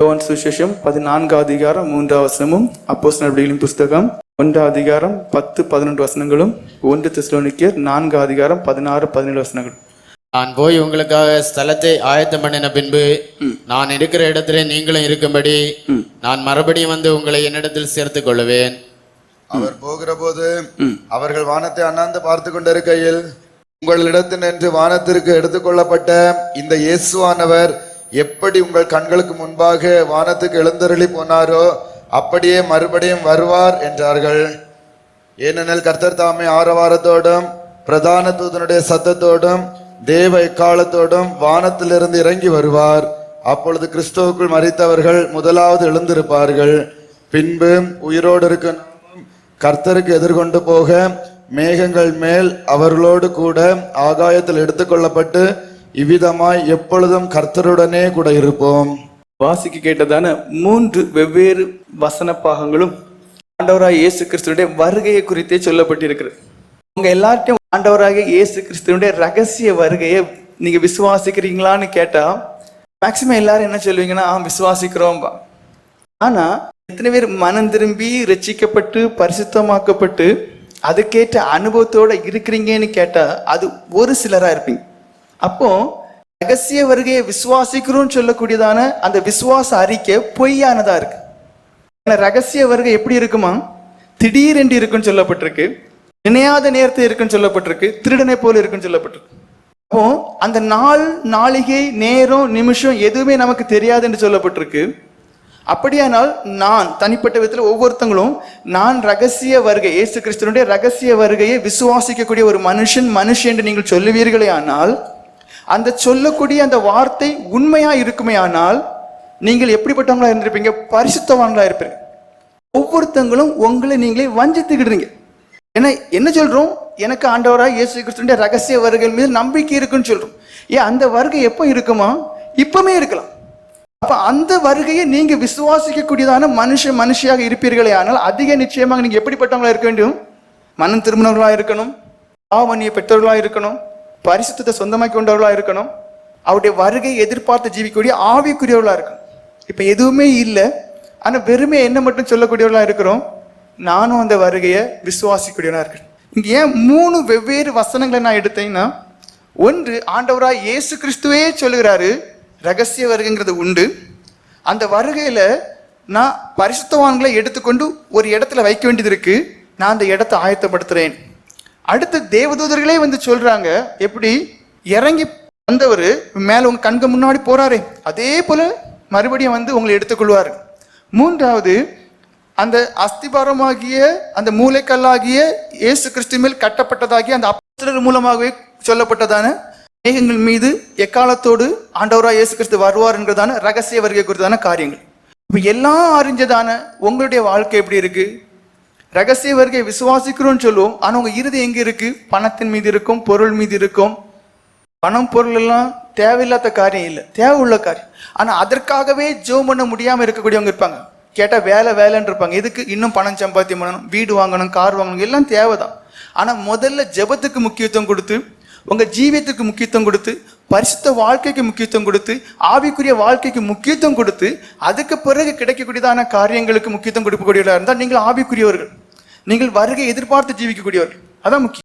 யோவான் சுசேஷம் பதினான்கு அதிகாரம் மூன்றாம் வசனமும் அப்போஸ் நடவடிக்கைகளின் புஸ்தகம் ஒன்றாம் அதிகாரம் பத்து பதினொன்று வசனங்களும் ஒன்று தெசலோனிக்கர் நான்கு அதிகாரம் பதினாறு பதினேழு வசனங்களும் நான் போய் உங்களுக்காக ஸ்தலத்தை ஆயத்தம் பண்ணின பின்பு நான் இருக்கிற இடத்திலே நீங்களும் இருக்கும்படி நான் மறுபடியும் வந்து உங்களை என்னிடத்தில் சேர்த்துக் கொள்ளுவேன் அவர் போகிற போது அவர்கள் வானத்தை அண்ணாந்து பார்த்து கொண்டிருக்கையில் உங்களிடத்தில் நின்று வானத்திற்கு எடுத்துக்கொள்ளப்பட்ட இந்த இயேசுவானவர் எப்படி உங்கள் கண்களுக்கு முன்பாக வானத்துக்கு எழுந்தருளி போனாரோ அப்படியே மறுபடியும் வருவார் என்றார்கள். ஏனெனில் கர்த்தர் தாமே ஆரவாரத்தோடும் பிரதான தூதனுடைய சத்தத்தோடும் தேவ எக்காலத்தோடும் வானத்திலிருந்து இறங்கி வருவார். அப்பொழுது கிறிஸ்துவுக்குள் மறித்தவர்கள் முதலாவது எழுந்திருப்பார்கள். பின்பு உயிரோடு இருக்க கர்த்தருக்கு எதிர்கொண்டு போக மேகங்கள் மேல் அவர்களோடு கூட ஆகாயத்தில் எடுத்துக்கொள்ளப்பட்டு இவ்விதமாய் எப்பொழுதும் கர்த்தருடனே கூட இருப்போம். வாசிக்க கேட்டதான மூன்று வெவ்வேறு வசன பாகங்களும் ஆண்டவராக இயேசு கிறிஸ்துடைய வருகையை குறித்தே சொல்லப்பட்டிருக்கிறது. உங்க எல்லார்ட்டையும் ஆண்டவராக இயேசு கிறிஸ்துவனுடைய ரகசிய வருகையை நீங்க விசுவாசிக்கிறீங்களான்னு கேட்டா மேக்சிமம் எல்லாரும் என்ன சொல்லுவீங்கன்னா "ஆ, விசுவாசிக்கிறோம்பா. ஆனா எத்தனை பேர் மனம் திரும்பி ரட்சிக்கப்பட்டு பரிசுத்தமாக்கப்பட்டு அதுக்கேற்ற அனுபவத்தோட இருக்கிறீங்கன்னு கேட்டா அது ஒரு சிலரா இருப்பீங்க. அப்போ ரகசிய வருகையை விசுவாசிக்கிறோம்னு சொல்லக்கூடியதான அந்த விசுவாச அறிக்கை பொய்யானதா இருக்கு. ஆனா ரகசிய வருகை எப்படி இருக்குமா? திடீரென்று இருக்குன்னு சொல்லப்பட்டிருக்கு. நினையாத நேரத்தில் இருக்குன்னு சொல்லப்பட்டிருக்கு. திருடனை போல இருக்குன்னு சொல்லப்பட்டிருக்கு. அப்போ அந்த நாள் நாளிகை நேரம் நிமிஷம் எதுவுமே நமக்கு தெரியாது என்று சொல்லப்பட்டிருக்கு. அப்படியானால் நான் தனிப்பட்ட விதத்தில் ஒவ்வொருத்தங்களும் நான் ரகசிய வருகை இயேசு கிறிஸ்தனுடைய ரகசிய வருகையை விசுவாசிக்கக்கூடிய ஒரு மனுஷன் மனுஷன் என்று நீங்கள் சொல்லுவீர்களே ஆனால் அந்த சொல்லக்கூடிய அந்த வார்த்தை உண்மையா இருக்குமே ஆனால் நீங்கள் எப்படிப்பட்டவங்களா இருந்திருப்பீங்க? பரிசுத்தவான்களா இருப்பீங்க ஒவ்வொருத்தங்களும் உங்களை நீங்களே வஞ்சித்துக்கிடுறீங்க. ஏன்னா என்ன சொல்றோம்? எனக்கு ஆண்டவராக இயேசு கிறிஸ்துடைய ரகசிய வருகை மீது நம்பிக்கை இருக்குன்னு சொல்றோம். ஏன் அந்த வருகை எப்போ இருக்குமா? இப்பவுமே இருக்கலாம். அப்ப அந்த வருகையை நீங்க விசுவாசிக்கக்கூடியதான மனுஷ மனுஷியாக இருப்பீர்களே ஆனால் அதிக நிச்சயமாக நீங்க எப்படிப்பட்டவங்களா இருக்க வேண்டும்? மனம் திரும்பினவர்களா இருக்கணும்? பாவமணியை பெற்றோர்களாக இருக்கணும்? பரிசுத்தத்தை சொந்தமாக்கி கொண்டவர்களாக இருக்கணும். அவருடைய வருகையை எதிர்பார்த்து ஜீவிக்கக்கூடிய ஆவிக்குரியவர்களாக இருக்கணும். இப்போ எதுவுமே இல்லை. ஆனால் வெறுமே என்ன மட்டும் சொல்லக்கூடியவர்களாக இருக்கிறோம்? நானும் அந்த வருகையை விசுவாசிக்கூடியவனாக இருக்கிறேன் இங்கே ஏன் மூணு வெவ்வேறு வசனங்களை நான் எடுத்தேன்னா ஒன்று ஆண்டவராக இயேசு கிறிஸ்துவே சொல்லுகிறாரு ரகசிய வருகைங்கிறது உண்டு. அந்த வருகையில் நான் பரிசுத்தவான்களை எடுத்துக்கொண்டு ஒரு இடத்துல வைக்க வேண்டியது இருக்குது நான் அந்த இடத்த ஆயத்தப்படுத்துகிறேன் அடுத்து தேவதூதர்களே வந்து சொல்றாங்க எப்படி? இறங்கி வந்தவர் மேல உங்க கண்கு முன்னாடி போறாரே. அதே போல மறுபடியும் வந்து உங்களை எடுத்துக்கொள்வார். மூன்றாவது அந்த அஸ்திபாரமாகிய அந்த மூளைக்கல்லாகிய இயேசு கிறிஸ்து மேல் கட்டப்பட்டதாகிய அந்த அப்பத்திரர் மூலமாகவே சொல்லப்பட்டதான மேகங்கள் மீது எக்காலத்தோடு ஆண்டவராக இயேசு கிறிஸ்து வருவார் என்கிறதான ரகசிய வருகை குறித்தான காரியங்கள். இப்போ எல்லாம் அறிஞ்சதான உங்களுடைய வாழ்க்கை எப்படி இருக்குது ரகசிய வருகை விசுவாசிக்கிறோம்னு சொல்லுவோம். ஆனா உங்க இறுதி எங்க இருக்கு? பணத்தின் மீது இருக்கும் பொருள் மீது இருக்கும். பணம் பொருள் எல்லாம் தேவையில்லாத காரியம் இல்லை. தேவை உள்ள காரியம். ஆனா அதற்காகவே ஜோம் பண்ண முடியாம இருக்கக்கூடியவங்க இருப்பாங்க. கேட்டா வேலை வேலைன்னு இருப்பாங்க. எதுக்கு? இன்னும் பணம் சம்பாத்தியம் பண்ணணும். வீடு வாங்கணும் கார் வாங்கணும். எல்லாம் தேவைதான். ஆனா முதல்ல ஜெபத்துக்கு முக்கியத்துவம் கொடுத்து உங்க ஜீவியத்துக்கு முக்கியத்துவம் கொடுத்து பரிசுத்த வாழ்க்கைக்கு முக்கியத்துவம் கொடுத்து ஆவிக்குரிய வாழ்க்கைக்கு முக்கியத்துவம் கொடுத்து அதுக்கு பிறகு கிடைக்கக்கூடியதான காரியங்களுக்கு முக்கியத்துவம் கொடுக்கக்கூடியவர்களாக இருந்தால் நீங்கள் ஆவிக்குரியவர்கள். நீங்கள் வருகை எதிர்பார்த்து ஜீவிக்கக்கூடியவர். அதான் முக்கியம்.